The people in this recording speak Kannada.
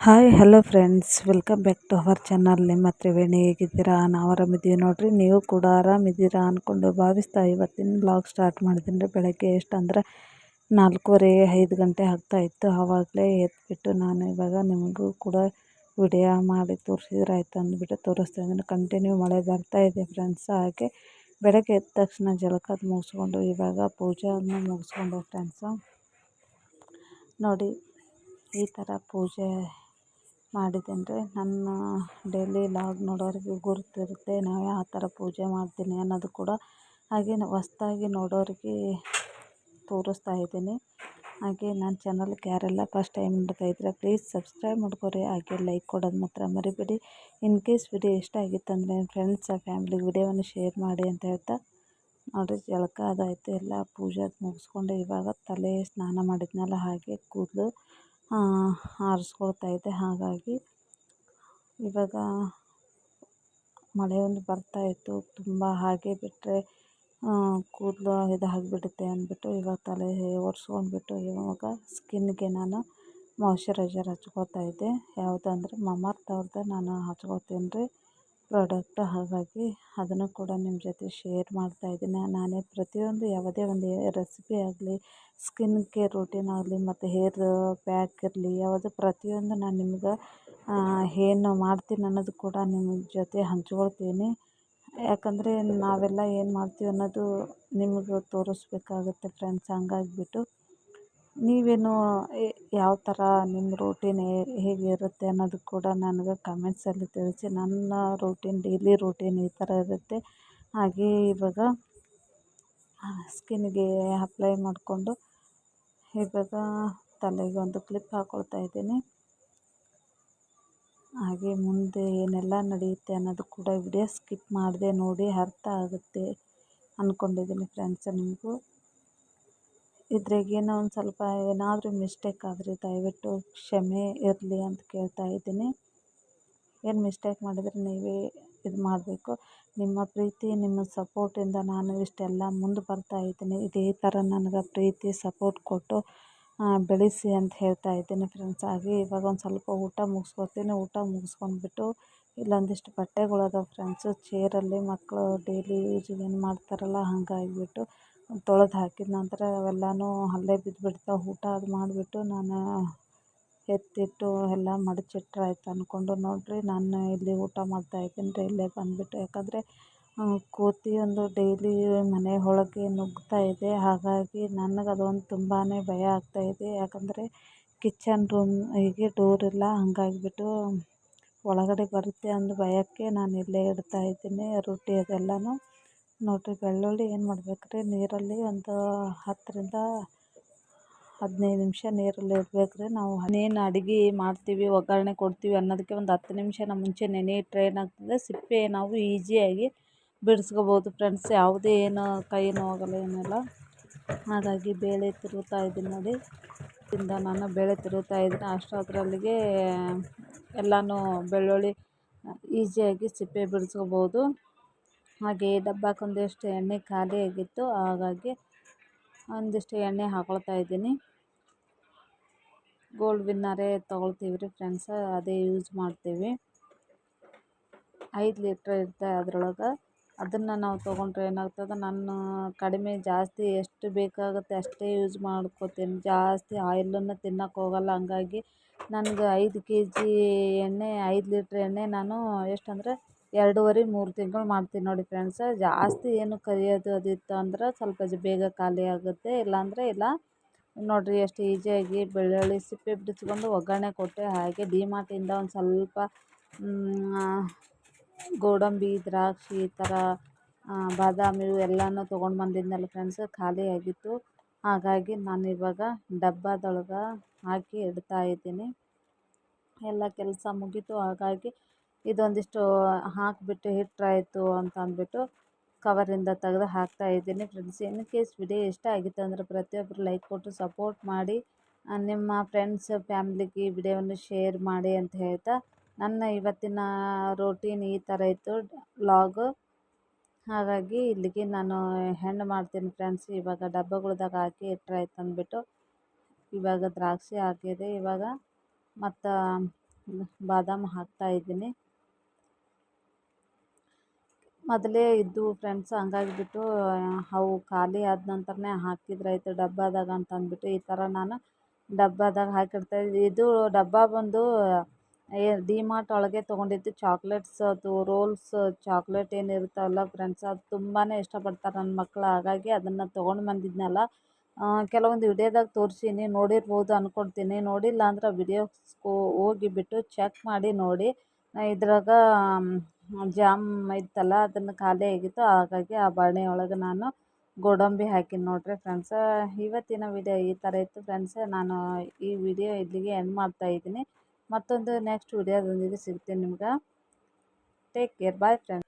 Hi hello friends welcome back to our channel ನಿಮ್ಮ ತ್ರಿವೇಣಿ ಹೇಗಿದ್ದೀರಾ? ನಾವು ಆರಾಮಿದ್ದೀವಿ ನೋಡಿರಿ. ನೀವು ಕೂಡ ಆರಾಮಿದ್ದೀರಾ ಅಂದ್ಕೊಂಡು ಭಾವಿಸ್ತಾ ಇವತ್ತಿನ ಬ್ಲಾಗ್ ಸ್ಟಾರ್ಟ್ ಮಾಡಿದ್ರೆ ಬೆಳಗ್ಗೆ ಎಷ್ಟು ಅಂದರೆ ನಾಲ್ಕೂವರೆ, ಐದು ಗಂಟೆ ಆಗ್ತಾಯಿತ್ತು ಆವಾಗಲೇ ಎದ್ಬಿಟ್ಟು ನಾನು ಇವಾಗ ನಿಮಗೂ ಕೂಡ ವಿಡಿಯೋ ಮಾಡಿ ತೋರಿಸಿದ್ರೆ ಆಯಿತು ಅಂದ್ಬಿಟ್ಟು ತೋರಿಸ್ತಾ ಇದ್ದೀನಿ. ಕಂಟಿನ್ಯೂ ಮಳೆ ಬರ್ತಾ ಇದೆ ಫ್ರೆಂಡ್ಸ್ ಹಾಗೆ ಬೆಳಗ್ಗೆ ಎದ್ದ ತಕ್ಷಣ ಜಲಕಾದ ಮುಗಿಸ್ಕೊಂಡು ಇವಾಗ ಪೂಜೆಯನ್ನು ಮುಗಿಸ್ಕೊಂಡು ಫ್ರೆಂಡ್ಸು ನೋಡಿ, ಈ ಥರ ಪೂಜೆ ಮಾಡಿದ್ದೇನೆ ನನ್ನ ಡೈಲಿ ಲಾಗ್ ನೋಡೋರಿಗೆ ಗುರುತಿರುತ್ತೆ. ನಾವು ಯಾವ ಥರ ಪೂಜೆ ಮಾಡ್ತೀನಿ ಅನ್ನೋದು ಕೂಡ ಹಾಗೆ ಹೊಸ್ದಾಗಿ ನೋಡೋರಿಗೆ ತೋರಿಸ್ತಾ ಇದ್ದೀನಿ. ಹಾಗೆ ನನ್ನ ಚಾನಲ್ಗೆ ಯಾರೆಲ್ಲ ಫಸ್ಟ್ ಟೈಮ್ ನೋಡ್ತಾ ಇದ್ದರೆ ಪ್ಲೀಸ್ ಸಬ್ಸ್ಕ್ರೈಬ್ ಮಾಡ್ಕೊರಿ. ಹಾಗೆ ಲೈಕ್ ಕೊಡೋದು ಮಾತ್ರ ಮರಿಬೇಡಿ. ಇನ್ ಕೇಸ್ ವಿಡಿಯೋ ಇಷ್ಟ ಆಗಿತ್ತು ಅಂದರೆ ಫ್ರೆಂಡ್ಸ್ ಫ್ಯಾಮ್ಲಿಗೆ ವಿಡಿಯೋವನ್ನು ಶೇರ್ ಮಾಡಿ ಅಂತ ಹೇಳ್ತಾ ನೋಡಿರಿ. ಜಳಕ ಅದಾಯಿತು. ಎಲ್ಲ ಪೂಜೆ ಮುಗಿಸ್ಕೊಂಡು ಇವಾಗ ತಲೆ ಸ್ನಾನ ಮಾಡಿದ್ನಲ್ಲ ಹಾಗೆ ಕೂದಲು ಆರಿಸ್ಕೊಳ್ತಾ ಇದ್ದೆ ಹಾಗಾಗಿ ಇವಾಗ ಮಳೆ ಒಂದು ಬರ್ತಾಯಿತ್ತು ತುಂಬ ಹಾಗೆ ಬಿಟ್ಟರೆ ಕೂದಲು ಇದಾಗಿಬಿಡುತ್ತೆ ಅಂದ್ಬಿಟ್ಟು ಇವಾಗ ತಲೆ ಒರೆಸ್ಕೊಂಡ್ಬಿಟ್ಟು ಇವಾಗ ಸ್ಕಿನ್ಗೆ ನಾನು ಮಾಯ್ಶ್ಚರೈಸರ್ ಹಚ್ಕೋತಾ ಇದ್ದೆ. ಯಾವುದಂದ್ರೆ ಮಮರ್ತ್ ಅವ್ರದ್ದು ನಾನು ಹಚ್ಕೋತೀನಿ ರೀ. ಪ್ರಾಡಕ್ಟ್ ಹಾಗಾಗಿ ಅದನ್ನು ಕೂಡ ನಿಮ್ಮ ಜೊತೆ ಶೇರ್ ಮಾಡ್ತಾ ಇದ್ದೀನಿ. ನಾನೇ ಪ್ರತಿಯೊಂದು ಯಾವುದೇ ಒಂದು ರೆಸಿಪಿ ಆಗಲಿ ಸ್ಕಿನ್ ಕೇರ್ ರೂಟೀನ್ ಆಗಲಿ, ಮತ್ತು ಹೇರ್ ಪ್ಯಾಕ್ ಇರಲಿ, ಯಾವುದು ಪ್ರತಿಯೊಂದು ನಾನು ನಿಮ್ಗೆ ಏನು ಮಾಡ್ತೀನಿ ಅನ್ನೋದು ಕೂಡ ನಿಮ್ಮ ಜೊತೆ ಹಂಚ್ಕೊಳ್ತೀನಿ. ಯಾಕಂದರೆ ನಾವೆಲ್ಲ ಏನು ಮಾಡ್ತೀವಿ ಅನ್ನೋದು ನಿಮಗೆ ತೋರಿಸ್ಬೇಕಾಗುತ್ತೆ ಫ್ರೆಂಡ್ಸ್ ಹಂಗಾಗಿಬಿಟ್ಟು ನೀವೇನು ಯಾವ ಥರ ನಿಮ್ಮ ರೂಟೀನ್ ಹೇಗಿರುತ್ತೆ ಅನ್ನೋದು ಕೂಡ ನನಗೆ ಕಮೆಂಟ್ಸಲ್ಲಿ ತಿಳಿಸಿ. ನನ್ನ ರೂಟೀನ್ ಡೈಲಿ ರೂಟೀನ್ ಈ ಥರ ಇರುತ್ತೆ. ಹಾಗೆ ಇವಾಗ ಸ್ಕಿನ್ಗೆ ಅಪ್ಲೈ ಮಾಡಿಕೊಂಡು ಇವಾಗ ತಲೆಗೆ ಒಂದು ಕ್ಲಿಪ್ ಹಾಕ್ಕೊಳ್ತಾ ಇದ್ದೀನಿ. ಹಾಗೆ ಮುಂದೆ ಏನೆಲ್ಲ ನಡೆಯುತ್ತೆ ಅನ್ನೋದು ಕೂಡ ವಿಡಿಯೋ ಸ್ಕಿಪ್ ಮಾಡದೆ ನೋಡಿ ಅರ್ಥ ಆಗುತ್ತೆ ಅಂದ್ಕೊಂಡಿದ್ದೀನಿ ಫ್ರೆಂಡ್ಸ್ ನಿಮಗೂ. ಇದ್ರಾಗೇನೋ ಒಂದು ಸ್ವಲ್ಪ ಏನಾದರೂ ಮಿಸ್ಟೇಕ್ ಆದರೆ ದಯವಿಟ್ಟು ಕ್ಷಮೆ ಇರಲಿ ಅಂತ ಕೇಳ್ತಾ ಇದ್ದೀನಿ. ಏನು ಮಿಸ್ಟೇಕ್ ಮಾಡಿದರೆ ನೀವೇ ಇದು ಮಾಡಬೇಕು. ನಿಮ್ಮ ಪ್ರೀತಿ, ನಿಮ್ಮ ಸಪೋರ್ಟಿಂದ ನಾನು ಇಷ್ಟೆಲ್ಲ ಮುಂದೆ ಬರ್ತಾ ಇದ್ದೀನಿ. ಇದೇ ಥರ ನನಗೆ ಪ್ರೀತಿ ಸಪೋರ್ಟ್ ಕೊಟ್ಟು ಬೆಳೆಸಿ ಅಂತ ಹೇಳ್ತಾ ಇದ್ದೀನಿ ಫ್ರೆಂಡ್ಸ್ ಹಾಗೆ ಇವಾಗ ಒಂದು ಸ್ವಲ್ಪ ಊಟ ಮುಗಿಸ್ಕೊತೀನಿ. ಊಟ ಮುಗಿಸ್ಕೊಂಡ್ಬಿಟ್ಟು ಇಲ್ಲೊಂದಿಷ್ಟು ಬಟ್ಟೆಗಳು ಅದಾವೆ ಫ್ರೆಂಡ್ಸು ಚೇರಲ್ಲಿ ಮಕ್ಕಳು ಡೈಲಿ ಯೂಸಿಗೆ ಏನು ಮಾಡ್ತಾರಲ್ಲ ಹಂಗಾಗಿಬಿಟ್ಟು ತೊಳೆದು ಹಾಕಿದ ನಂತರ ಅವೆಲ್ಲನೂ ಅಲ್ಲೇ ಬಿದ್ದುಬಿಡ್ತಾವೆ ಊಟ ಅದು ಮಾಡಿಬಿಟ್ಟು ನಾನು ಎತ್ತಿಟ್ಟು ಎಲ್ಲ ಮಡಚಿಟ್ರೆ ಆಯ್ತು ಅಂದ್ಕೊಂಡು ನೋಡಿರಿ ನಾನು ಇಲ್ಲಿ ಊಟ ಮಾಡ್ತಾಯಿದ್ದೀನಿ ರೀ ಇಲ್ಲೇ ಬಂದುಬಿಟ್ಟು. ಯಾಕಂದರೆ ಕೋತಿ ಒಂದು ಡೈಲಿ ಮನೆ ಒಳಗೆ ನುಗ್ತಾ ಇದೆ. ಹಾಗಾಗಿ ನನಗೆ ಅದೊಂದು ತುಂಬಾ ಭಯ ಆಗ್ತಾಯಿದೆ ಯಾಕಂದರೆ, ಕಿಚನ್ ರೂಮ್ ಹೀಗೆ ಡೋರ್ ಇಲ್ಲ, ಹಂಗಾಗಿಬಿಟ್ಟು ಒಳಗಡೆ ಬರುತ್ತೆ ಅಂದು ಭಯಕ್ಕೆ ನಾನು ಇಲ್ಲೇ ಇಡ್ತಾಯಿದ್ದೀನಿ ರೊಟ್ಟಿ ಅದೆಲ್ಲನೂ ನೋಡಿರಿ ಬೆಳ್ಳುಳ್ಳಿ ಏನು ಮಾಡ್ಬೇಕು ರೀ ನೀರಲ್ಲಿ ಒಂದು ಹತ್ತರಿಂದ ಹದಿನೈದು ನಿಮಿಷ ನೀರಲ್ಲಿ ಇಡ್ಬೇಕು ರೀ ನಾವು ಇನ್ನೇನು ಅಡುಗೆ ಮಾಡ್ತೀವಿ, ಒಗ್ಗರಣೆ ಕೊಡ್ತೀವಿ ಅನ್ನೋದಕ್ಕೆ ಒಂದು ಹತ್ತು ನಿಮಿಷ ಮುಂಚೆ ನೆನೆ ಇಟ್ಟರೆ ಏನಾಗ್ತದೆ, ಸಿಪ್ಪೆ ನಾವು ಈಸಿಯಾಗಿ ಬಿಡಿಸ್ಕೋಬೋದು ಫ್ರೆಂಡ್ಸ್ ಯಾವುದೇ ಏನು ಕೈ ನೋವಾಗಲ್ಲ ಏನಿಲ್ಲ. ಹಾಗಾಗಿ ಬೇಳೆ ತಿರುಗುತ್ತಾ ಇದ್ದೀನಿ ನೋಡಿ. ಇಂದ ನಾನು ಬೇಳೆ ತಿರುಗುತ್ತಾ ಇದ್ದೀನಿ. ಅಷ್ಟರಲ್ಲಿಗೆ ಎಲ್ಲನೂ ಬೆಳ್ಳುಳ್ಳಿ ಈಸಿಯಾಗಿ ಸಿಪ್ಪೆ ಬಿಡಿಸ್ಕೋಬೋದು. ಹಾಗೆ ಡಬ್ಬಕ್ಕೆ ಒಂದಿಷ್ಟು ಎಣ್ಣೆ ಖಾಲಿ ಆಗಿತ್ತು, ಹಾಗಾಗಿ ಒಂದಿಷ್ಟು ಎಣ್ಣೆ ಹಾಕೊಳ್ತಾ ಇದ್ದೀನಿ. ಗೋಲ್ಡ್ ವಿನ್ನರೇ ತೊಗೊಳ್ತೀವಿ ರೀ ಫ್ರೆಂಡ್ಸ ಅದೇ ಯೂಸ್ ಮಾಡ್ತೀವಿ. ಐದು ಲೀಟ್ರ್ ಇರುತ್ತೆ ಅದರೊಳಗೆ. ಅದನ್ನು ನಾವು ತೊಗೊಂಡ್ರೆ ಏನಾಗ್ತದೆ ನಾನು ಕಡಿಮೆ ಜಾಸ್ತಿ ಎಷ್ಟು ಬೇಕಾಗುತ್ತೆ ಅಷ್ಟೇ ಯೂಸ್ ಮಾಡ್ಕೋತೀನಿ. ಜಾಸ್ತಿ ಆಯಿಲನ್ನು ತಿನ್ನೋಕೆ ಹೋಗಲ್ಲ, ಹಂಗಾಗಿ ನನಗೆ ಐದು ಕೆ ಜಿ ಎಣ್ಣೆ, ಐದು ಲೀಟ್ರ್ ಎಣ್ಣೆ ನಾನು ಎಷ್ಟಂದರೆ ಎರಡೂವರೆ, ಮೂರು ತಿಂಗಳು ಮಾಡ್ತೀನಿ ನೋಡಿ ಫ್ರೆಂಡ್ಸ ಜಾಸ್ತಿ ಏನು ಕರಿಯೋದು ಅದು ಇತ್ತು ಅಂದ್ರೆ ಸ್ವಲ್ಪ ಬೇಗ ಖಾಲಿ ಆಗುತ್ತೆ. ಇಲ್ಲಾಂದರೆ ಇಲ್ಲ. ನೋಡಿರಿ ಎಷ್ಟು ಈಸಿಯಾಗಿ ಬೆಳ್ಳುಳ್ಳಿ ಸಿಪ್ಪೆ ಬಿಡಿಸ್ಕೊಂಡು ಒಗ್ಗರಣೆ ಕೊಟ್ಟೆ ಹಾಗೆ ಡಿಮಾರ್ಟಿಂದ ಒಂದು ಸ್ವಲ್ಪ ಗೋಡಂಬಿ, ದ್ರಾಕ್ಷಿ ಈ ಥರ ಬಾದಾಮಿ ಎಲ್ಲನೂ ತೊಗೊಂಡು ಬಂದಿದ್ನಲ್ಲ ಫ್ರೆಂಡ್ಸ್ ಖಾಲಿ ಆಗಿತ್ತು. ಹಾಗಾಗಿ ನಾನು ಇವಾಗ ಡಬ್ಬದೊಳಗೆ ಹಾಕಿ ಇಡ್ತಾ ಇದ್ದೀನಿ. ಎಲ್ಲ ಕೆಲಸ ಮುಗೀತು. ಹಾಗಾಗಿ ಇದೊಂದಿಷ್ಟು ಹಾಕಿಬಿಟ್ಟು ಇಟ್ರಾಯ್ತು ಅಂತ ಅಂದ್ಬಿಟ್ಟು ಕವರಿಂದ ತೆಗ್ದು ಹಾಕ್ತಾಯಿದ್ದೀನಿ ಫ್ರೆಂಡ್ಸ್ ಇನ್ ಕೇಸ್ ವಿಡಿಯೋ ಇಷ್ಟ ಆಗಿತ್ತು ಅಂದರೆ ಪ್ರತಿಯೊಬ್ಬರು ಲೈಕ್ ಕೊಟ್ಟು ಸಪೋರ್ಟ್ ಮಾಡಿ ನಿಮ್ಮ ಫ್ರೆಂಡ್ಸ್ ಫ್ಯಾಮ್ಲಿಗೆ ವಿಡಿಯೋವನ್ನು ಶೇರ್ ಮಾಡಿ ಅಂತ ಹೇಳ್ತಾ ನನ್ನ ಇವತ್ತಿನ ರೂಟೀನ್ ಈ ಥರ ಇತ್ತು. ವ್ಲಾಗು ಹಾಗಾಗಿ ಇಲ್ಲಿಗೆ ನಾನು ಹೆಣ್ಣು ಮಾಡ್ತೀನಿ ಫ್ರೆಂಡ್ಸ್ ಇವಾಗ ಡಬ್ಬಗಳ್ದಾಗ ಹಾಕಿ ಇಟ್ರಾಯ್ತು ಅಂದ್ಬಿಟ್ಟು ಇವಾಗ ದ್ರಾಕ್ಷಿ ಹಾಕಿದೆ. ಇವಾಗ ಮತ್ತು ಬಾದಾಮಿ ಹಾಕ್ತಾ ಇದ್ದೀನಿ. ಮೊದಲೇ ಇದ್ದು ಫ್ರೆಂಡ್ಸ್ ಹಂಗಾಗಿಬಿಟ್ಟು, ಅವು ಖಾಲಿ ಆದ ನಂತರನೇ ಹಾಕಿದ್ರಾಯ್ತು ಡಬ್ಬದಾಗ ಅಂತ ಅಂದ್ಬಿಟ್ಟು, ಈ ಥರ ನಾನು ಡಬ್ಬಾದಾಗ ಹಾಕಿಡ್ತಾ ಇದು ಡಬ್ಬ ಬಂದು ಡಿ ಮಾರ್ಟ್ ಒಳಗೆ ತೊಗೊಂಡಿದ್ದು ಚಾಕ್ಲೇಟ್ಸ್ ಅದು, ರೋಲ್ಸ್ ಚಾಕ್ಲೇಟ್ ಏನಿರುತ್ತಲ್ಲ ಫ್ರೆಂಡ್ಸ್ ಅದು ತುಂಬಾ ಇಷ್ಟಪಡ್ತಾರೆ ನನ್ನ ಮಕ್ಕಳು ಹಾಗಾಗಿ ಅದನ್ನು ತೊಗೊಂಡು ಬಂದಿದ್ನಲ್ಲ. ಕೆಲವೊಂದು ವಿಡಿಯೋದಾಗ ತೋರಿಸೀನಿ, ನೋಡಿರ್ಬೋದು ಅಂದ್ಕೊಳ್ತೀನಿ ನೋಡಿಲ್ಲ ಅಂದ್ರೆ ವಿಡಿಯೋಸ್ಗೂ ಹೋಗಿಬಿಟ್ಟು ಚೆಕ್ ಮಾಡಿ ನೋಡಿ. ಇದ್ರಾಗ ಜಾಮ್ ಇತ್ತಲ್ಲ, ಅದನ್ನು ಖಾಲಿ ಆಗಿತ್ತು. ಹಾಗಾಗಿ ಆ ಬಾಣೆ ಒಳಗೆ ನಾನು ಗೋಡಂಬಿ ಹಾಕಿನಿ ನೋಡಿರಿ ಫ್ರೆಂಡ್ಸ ಇವತ್ತಿನ ವಿಡಿಯೋ ಈ ಥರ ಇತ್ತು ಫ್ರೆಂಡ್ಸ್ ನಾನು ಈ ವಿಡಿಯೋ ಇಲ್ಲಿಗೆ ಎಂಡ್ ಮಾಡ್ತಾಯಿದ್ದೀನಿ ಮತ್ತೊಂದು ನೆಕ್ಸ್ಟ್ ವಿಡಿಯೋದೊಂದಿಗೆ ಸಿಗ್ತೀನಿ ನಿಮ್ಗೆ. Take care bye friends